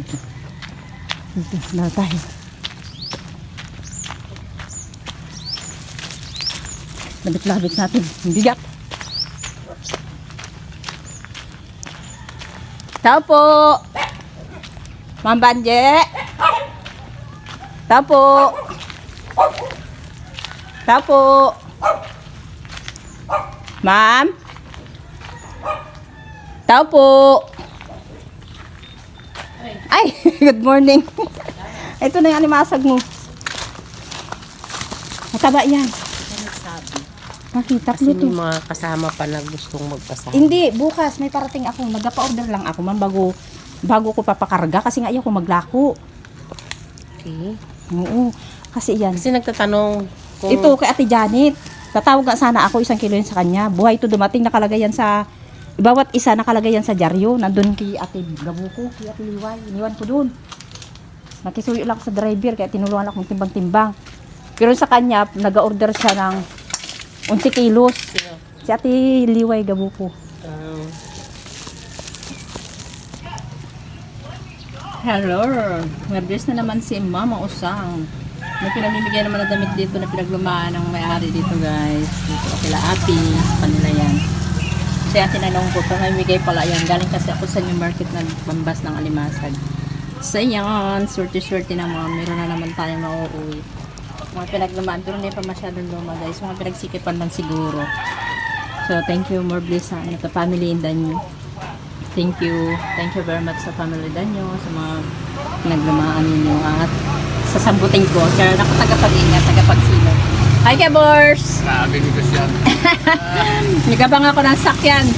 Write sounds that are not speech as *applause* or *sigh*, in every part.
Dito na tayo. Labit-labit natin. Ang bigat. Tao po. Ma'am Banje. Tao po. Tao po. Ma'am. Tao po. Ay, *laughs* good morning. Ito na yung animasag mo. Mataba yan. Makita Kasi ko may mga kasama pa na gustong magpasama. Hindi, bukas may parating ako. Nagpa-order lang ako man bago bago ko papakarga kasi nga ayaw ko maglako. Okay. Oo. Kasi yan. Kasi nagtatanong kung Ito kay Ate Janet. Tatawag nga sana ako isang kilo yun sa kanya. Buhay to dumating nakalagay yan sa bawat isa nakalagay yan sa dyaryo. Nandun kay Ate Gabuko, kay Ate Liway. Iniwan ko dun. Nakisuyo lang sa driver kaya tinulungan ako ng timbang-timbang. Pero sa kanya, nag-order siya ng 11 kilos. Si Ate Liway Gabuko. Um, Hello! Mabilis na naman si Mama Usang. May pinamimigay naman na damit dito na pinaglumaan ng may-ari dito guys. Dito kila ate, sa kanila yan. Ate tinanong ko, pamimigay pala yan. Galing kasi ako sa New Market na bambas ng Alimasag. So yan, swerte-swerte na mga meron na naman tayong mauuwi. Mga pinaglumaan, pero hindi pa masyadong luma guys. Mga pinagsikipan lang siguro. So thank you, more bliss sa ano, family in Danyo. Thank you. Thank you very much sa family danyo, sa mga naglumaan ninyo at sa sambuting ko, sir, nakatagapag-ingat, tagapagsilog. Hi, Kebors! Grabe ni Christian. *laughs* Nagabang ako ng sakyan.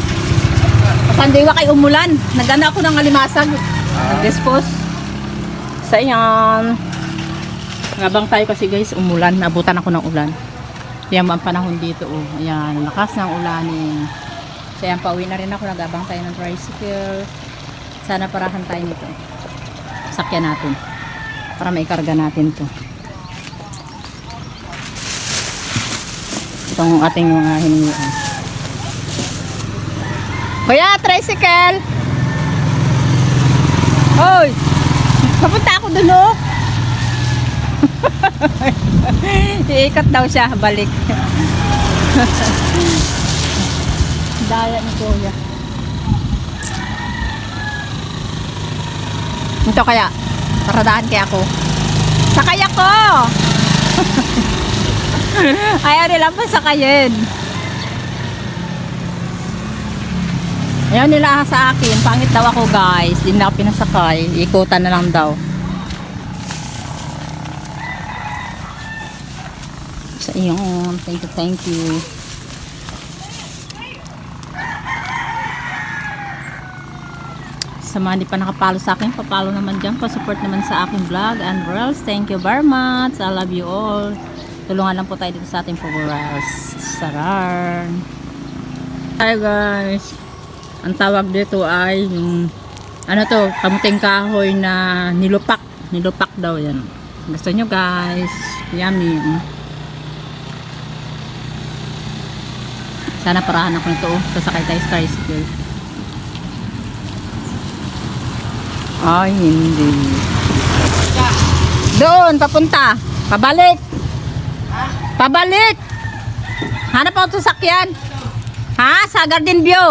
Kasandiwa kay umulan. Nagana ako ng alimasag. Nag-dispose. Sa iyan. Nagabang tayo kasi guys, umulan. Nabutan ako ng ulan. Yan ang panahon dito. Oh. Ayan, lakas ng ulanin. So yan, pauwi na rin ako. Nagabang tayo ng tricycle. Sana parahan tayo nito. Sakyan natin. Para maikarga natin to. Itong ating mga hiningian. Kuya, tricycle! Hoy! Papunta ako dun, oh! *laughs* Iikot daw siya, balik. *laughs* Daya ni Kuya. Ito kaya, paradaan kaya ako. Sakay ako! *laughs* *laughs* Ayaw nila pa sakayin. Ayaw nila sa akin. Pangit daw ako guys. Hindi na ako pinasakay. Ikutan na lang daw. Sa iyo. Thank you, thank you. Sa mga di pa nakapalo sa akin, papalo naman dyan. Pa-support naman sa aking vlog and reels. Thank you very much. I love you all. Tulungan lang po tayo dito sa ating reels. Saran. Hi guys. Ang tawag dito ay yung ano to, kamuting kahoy na nilupak. Nilupak daw yan. Gusto nyo guys. Yummy. Sana parahan ako nito. oh. Sasakay tayo sa tricycle. Ay, hindi. Doon, papunta. Pabalik. Pabalik. Hanap ako sa sakyan. Ha? Sa Garden View.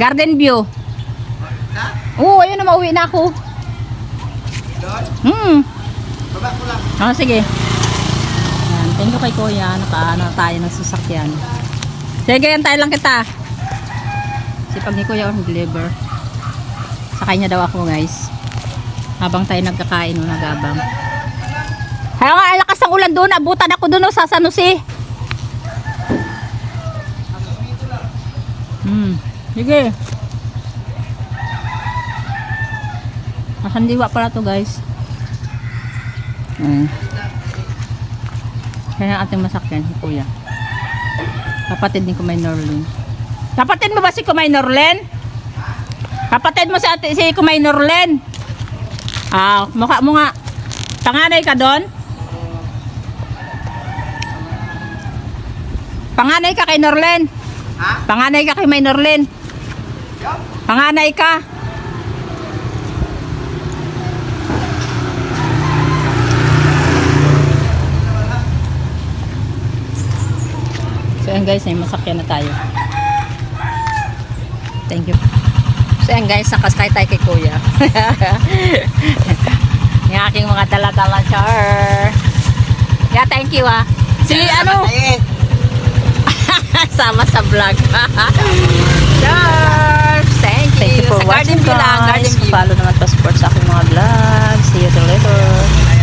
Garden View. Oo, ayun na, mauwi na ako. Hmm. Baba ko lang. Oh, sige. Yan, thank you kay Kuya. Nakaano tayo ng sasakyan. Sige, tayo lang kita. Sipag ni Kuya, oh, deliver. Sakay niya daw ako, guys. Habang tayo nagkakain, no, nagabang. Kaya nga, ang lakas ng ulan doon. Abutan ako doon, sa Sanusi. Hmm. Sige. Masandiwa pala to, guys. Mm. Kaya ang ating masakyan, si Kuya. Kapatid ni Kumay Norlin. Kapatid mo ba si Kumay Norlin? Kapatid mo si, ate, si Kumay Norlin? Ah, mukha mo nga. Panganay ka doon? Panganay ka kay Norlen? Ha? Panganay ka kay May Norlen? Yep. Panganay ka? So yan guys, may masakyan na tayo. Thank you. So yan guys, nakaskay tayo kay kuya. *laughs* Yung aking mga dala-dala char. Yeah, thank you ah. Si ano? Sama sa vlog. *laughs* Charles, thank you. Thank you for sa watching lang, guys. view. Follow naman pa support sa aking mga vlogs. See you later.